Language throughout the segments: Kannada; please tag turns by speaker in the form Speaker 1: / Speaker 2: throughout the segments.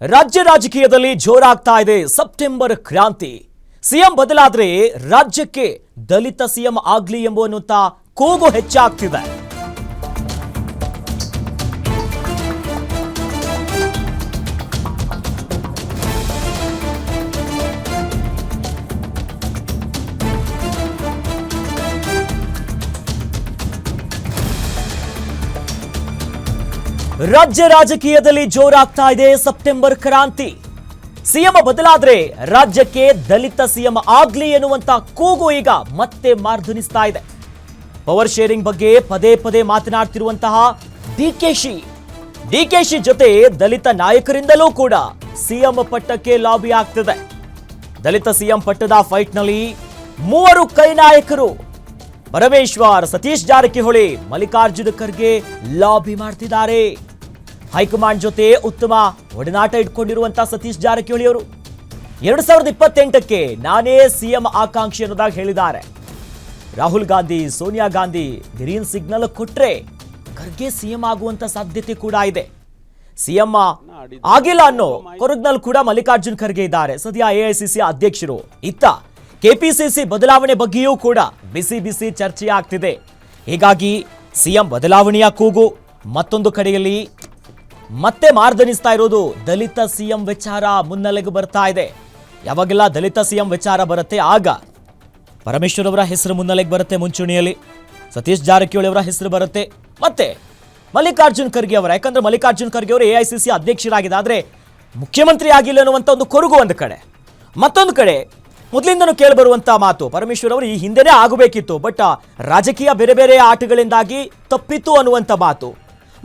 Speaker 1: ರಾಜ್ಯ ರಾಜಕೀಯದಲ್ಲಿ ಜೋರಾಗ್ತಾ ಇದೆ ಸೆಪ್ಟೆಂಬರ್ ಕ್ರಾಂತಿ. ಸಿಎಂ ಬದಲಾದ್ರೆ ರಾಜ್ಯಕ್ಕೆ ದಲಿತ ಸಿಎಂ ಆಗ್ಲಿ ಎಂಬುವಂತ ಕೂಗು ಹೆಚ್ಚಾಗ್ತಿದೆ. ರಾಜ್ಯ ರಾಜಕೀಯದಲ್ಲಿ ಜೋರಾಗ್ತಾ ಇದೆ ಸೆಪ್ಟೆಂಬರ್ ಕ್ರಾಂತಿ. ಸಿಎಂ ಬದಲಾದ್ರೆ ರಾಜ್ಯಕ್ಕೆ ದಲಿತ ಸಿಎಂ ಆಗ್ಲಿ ಎನ್ನುವಂತ ಕೂಗು ಈಗ ಮತ್ತೆ ಮಾರ್ಧನಿಸ್ತಾ ಇದೆ. ಪವರ್ ಶೇರಿಂಗ್ ಬಗ್ಗೆ ಪದೇ ಪದೇ ಮಾತನಾಡ್ತಿರುವಂತಹ ಡಿಕೆಶಿ ಡಿಕೆಶಿ ಜೊತೆ ದಲಿತ ನಾಯಕರಿಂದಲೂ ಕೂಡ ಸಿಎಂ ಪಟ್ಟಕ್ಕೆ ಲಾಬಿ ಆಗ್ತಿದೆ. ದಲಿತ ಸಿಎಂ ಪಟ್ಟದ ಫೈಟ್ನಲ್ಲಿ ಮೂವರು ಕೈ ನಾಯಕರು ಪರಮೇಶ್ವರ್ ಸತೀಶ್ ಜಾರಕಿಹೊಳಿ ಮಲ್ಲಿಕಾರ್ಜುನ ಖರ್ಗೆ ಲಾಬಿ ಮಾಡ್ತಿದ್ದಾರೆ. ಹೈಕಮಾಂಡ್ ಜೊತೆ ಉತ್ತಮ ಒಡನಾಟ ಇಟ್ಕೊಂಡಿರುವಂತಹ ಸತೀಶ್ ಜಾರಕಿಹೊಳಿ ಅವರು ಎರಡ್ ಸಾವಿರದ ಇಪ್ಪತ್ತೆಂಟಕ್ಕೆ ನಾನೇ ಸಿಎಂ ಆಕಾಂಕ್ಷಿ ಅನ್ನೋದಾಗಿ ಹೇಳಿದ್ದಾರೆ. ರಾಹುಲ್ ಗಾಂಧಿ, ಸೋನಿಯಾ ಗಾಂಧಿ ಗ್ರೀನ್ ಸಿಗ್ನಲ್ ಕೊಟ್ರೆ ಖರ್ಗೆ ಸಿಎಂ ಆಗುವಂತ ಸಾಧ್ಯತೆ ಕೂಡ ಇದೆ. ಸಿಎಂ ಆಗಿಲ್ಲ ಅನ್ನೋ ಕೊರಗ್ನಲ್ಲಿ ಕೂಡ ಮಲ್ಲಿಕಾರ್ಜುನ್ ಖರ್ಗೆ ಇದ್ದಾರೆ. ಸದ್ಯ ಎಐಸಿಸಿ ಅಧ್ಯಕ್ಷರು ಇತ್ತ ಕೆಪಿಸಿಸಿ ಬದಲಾವಣೆ ಬಗ್ಗೆಯೂ ಕೂಡ ಬಿಸಿ ಬಿಸಿ ಚರ್ಚೆ ಆಗ್ತಿದೆ. ಹೀಗಾಗಿ ಸಿಎಂ ಬದಲಾವಣೆಯ ಕೂಗು ಮತ್ತೊಂದು ಕಡೆಯಲ್ಲಿ ಮತ್ತೆ ಮಾರ್ದನಿಸ್ತಾ ಇರೋದು ದಲಿತ ಸಿಎಂ ವಿಚಾರ ಮುನ್ನೆಲೆಗೆ ಬರ್ತಾ ಇದೆ. ಯಾವಾಗೆಲ್ಲ ದಲಿತ ಸಿಎಂ ವಿಚಾರ ಬರುತ್ತೆ ಆಗ ಪರಮೇಶ್ವರ್ ಅವರ ಹೆಸರು ಮುನ್ನೆಲೆಗೆ ಬರುತ್ತೆ ಮುಂಚೂಣಿಯಲ್ಲಿ, ಸತೀಶ್ ಜಾರಕಿಹೊಳಿ ಅವರ ಹೆಸರು ಬರುತ್ತೆ. ಮತ್ತೆ ಮಲ್ಲಿಕಾರ್ಜುನ್ ಖರ್ಗೆ ಅವರ, ಯಾಕಂದ್ರೆ ಮಲ್ಲಿಕಾರ್ಜುನ್ ಖರ್ಗೆ ಅವರು ಎಐಸಿಸಿ ಅಧ್ಯಕ್ಷರಾಗಿದೆ ಆದ್ರೆ ಮುಖ್ಯಮಂತ್ರಿ ಆಗಿಲ್ಲ ಅನ್ನುವಂಥ ಒಂದು ಕೊರಗು ಒಂದು ಕಡೆ. ಮತ್ತೊಂದು ಕಡೆ ಮೊದಲಿಂದನೂ ಕೇಳಬರುವಂತ ಮಾತು, ಪರಮೇಶ್ವರ್ ಅವರು ಈ ಹಿಂದೆನೇ ಆಗಬೇಕಿತ್ತು, ಬಟ್ ರಾಜಕೀಯ ಬೇರೆ ಬೇರೆ ಆಟಗಳಿಂದಾಗಿ ತಪ್ಪಿತ್ತು ಅನ್ನುವಂಥ ಮಾತು.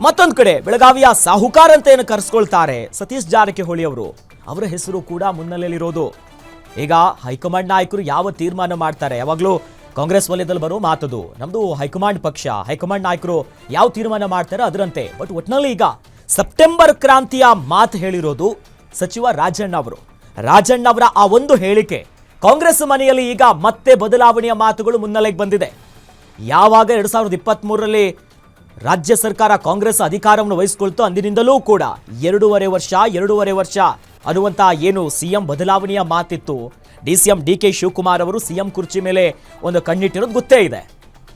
Speaker 1: ಮತ್ತೊಂದು ಕಡೆ, ಬೆಳಗಾವಿಯ ಸಾಹುಕಾರ ಅಂತ ಏನು ಕರೆಸ್ಕೊಳ್ತಾರೆ, ಸತೀಶ್ ಜಾರಕಿಹೊಳಿ ಅವರು. ಅವರ ಹೆಸರು ಕೂಡ ಮುನ್ನೆಲೆಯಲ್ಲಿರೋದು. ಈಗ ಹೈಕಮಾಂಡ್ ನಾಯಕರು ಯಾವ ತೀರ್ಮಾನ ಮಾಡ್ತಾರೆ? ಯಾವಾಗಲೂ ಕಾಂಗ್ರೆಸ್ ವಲಯದಲ್ಲಿ ಬರೋ ಮಾತದು. ನಮ್ದು ಹೈಕಮಾಂಡ್ ಪಕ್ಷ, ಹೈಕಮಾಂಡ್ ನಾಯಕರು ಯಾವ ತೀರ್ಮಾನ ಮಾಡ್ತಾರೆ ಅದರಂತೆ. ಬಟ್ ಒಟ್ನಲ್ಲಿ ಈಗ ಸೆಪ್ಟೆಂಬರ್ ಕ್ರಾಂತಿಯ ಮಾತು ಹೇಳಿರೋದು ಸಚಿವ ರಾಜಣ್ಣ ಅವರು. ರಾಜಣ್ಣ ಅವರ ಆ ಒಂದು ಹೇಳಿಕೆ ಕಾಂಗ್ರೆಸ್ ಮನೆಯಲ್ಲಿ ಈಗ ಮತ್ತೆ ಬದಲಾವಣೆಯ ಮಾತುಗಳು ಮುನ್ನೆಲೆಗೆ ಬಂದಿದೆ. ಯಾವಾಗ ಎರಡು ಸಾವಿರದ ಇಪ್ಪತ್ತ್ ಮೂರರಲ್ಲಿ ರಾಜ್ಯ ಸರ್ಕಾರ ಕಾಂಗ್ರೆಸ್ ಅಧಿಕಾರವನ್ನು ವಹಿಸಿಕೊಳ್ತು ಅಂದಿನಿಂದಲೂ ಕೂಡ ಎರಡೂವರೆ ವರ್ಷ ಎರಡೂವರೆ ವರ್ಷ ಅನ್ನುವಂತ ಏನು ಸಿಎಂ ಬದಲಾವಣೆಯ ಮಾತಿತ್ತು. D C M D K Shivakumar ಅವರು ಸಿಎಂ ಕುರ್ಚಿ ಮೇಲೆ ಒಂದು ಕಣ್ಣಿಟ್ಟಿರೋದು ಗೊತ್ತೇ ಇದೆ.